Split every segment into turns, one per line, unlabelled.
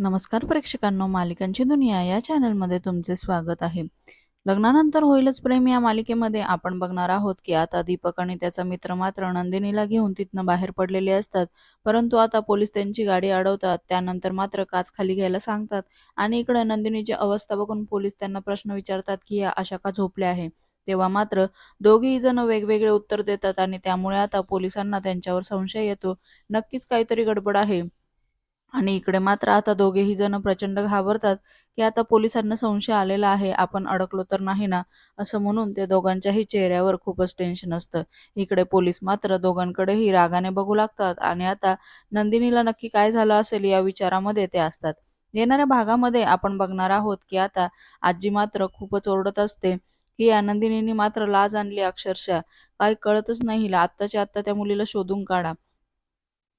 नमस्कार प्रेक्षकांनो मालिकांची दुनिया या चॅनलमध्ये तुमचे स्वागत आहे. लग्नानंतर होईलच प्रेम या मालिकेमध्ये. आपण बघणार आहोत की आता दीपक आणि त्याचा मित्र मात्र नंदिनीला घेऊन तिथनं बाहेर पडलेले असतात. परंतु आता पोलीस त्यांची गाडी अडवतात. त्यानंतर मात्र काच खाली घ्यायला सांगतात. आणि इकडे नंदिनीची अवस्था बघून पोलीस त्यांना प्रश्न विचारतात की या अशा का झोपल्या आहे? तेव्हा मात्र दोघेही जण वेगवेगळे उत्तर देतात आणि त्यामुळे आता पोलिसांना त्यांच्यावर संशय येतो. नक्कीच काहीतरी गडबड आहे. आणि इकडे मात्र आता दोघेही जण प्रचंड घाबरतात की आता पोलिसांना संशय आलेला आहे आपण अडकलो तर नाही ना? असं म्हणून ते दोघांच्याही चेहऱ्यावर खूपच टेन्शन असतं. इकडे पोलीस मात्र दोघांकडेही रागाने बघू लागतात आणि आता नंदिनीला नक्की काय झालं असेल या विचारामध्ये ते असतात. येणाऱ्या भागामध्ये आपण बघणार आहोत की आता आजी मात्र खूपच ओरडत असते की या नंदिनीने मात्र लाज आणली अक्षरशः. काही कळतच नाही हिला आत्ताच्या आत्ता त्या मुलीला शोधून काढा.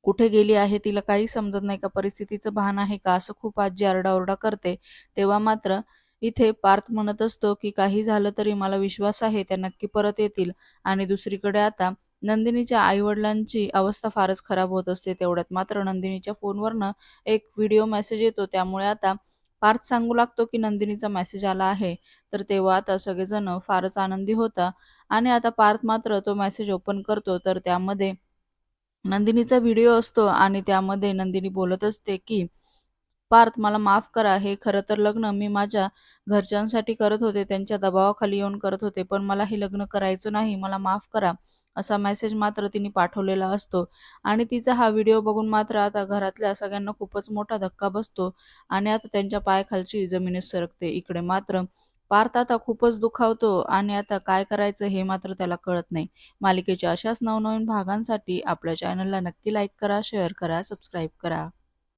कुठे गेली आहे तिला काही समजत नाही का? परिस्थितीचं भान आहे का? असं खूप आजी आरडाओरडा करते. तेव्हा मात्र इथे पार्थ म्हणत असतो की काही झालं तरी मला विश्वास आहे त्या नक्की परत येतील. आणि दुसरीकडे आता नंदिनीच्या आईवडिलांची अवस्था फारच खराब होत असते तेवढ्यात. मात्र नंदिनीच्या फोनवरनं एक व्हिडिओ मेसेज येतो. त्यामुळे आता पार्थ सांगू लागतो की नंदिनीचा मेसेज आला आहे. तर तेव्हा आता सगळेजण फारच आनंदी होता. आणि आता पार्थ मात्र तो मेसेज ओपन करतो. तर त्यामध्ये नंदिनीचा व्हिडिओ असतो आणि त्यामध्ये नंदिनी बोलत असते की पार्थ मला माफ करा. हे खरं तर लग्न मी माझ्या घरच्यांसाठी करत होते. त्यांच्या दबावाखाली येऊन करत होते. पण मला हे लग्न करायचं नाही. मला माफ करा. असा मेसेज मात्र तिने पाठवलेला असतो. आणि तिचा हा व्हिडिओ बघून मात्र आता घरातल्या सगळ्यांना खूपच मोठा धक्का बसतो. आणि आता त्यांच्या पायाखालची जमीनच सरकते. इकडे मात्र पार्थ आता खूपच दुखावतो आणि आता काय करायचं हे मात्र त्याला कळत नाही. मालिकेच्या अशाच नवनवीन भागांसाठी आपल्या चॅनलला नक्की लाईक करा शेअर करा सबस्क्राईब करा.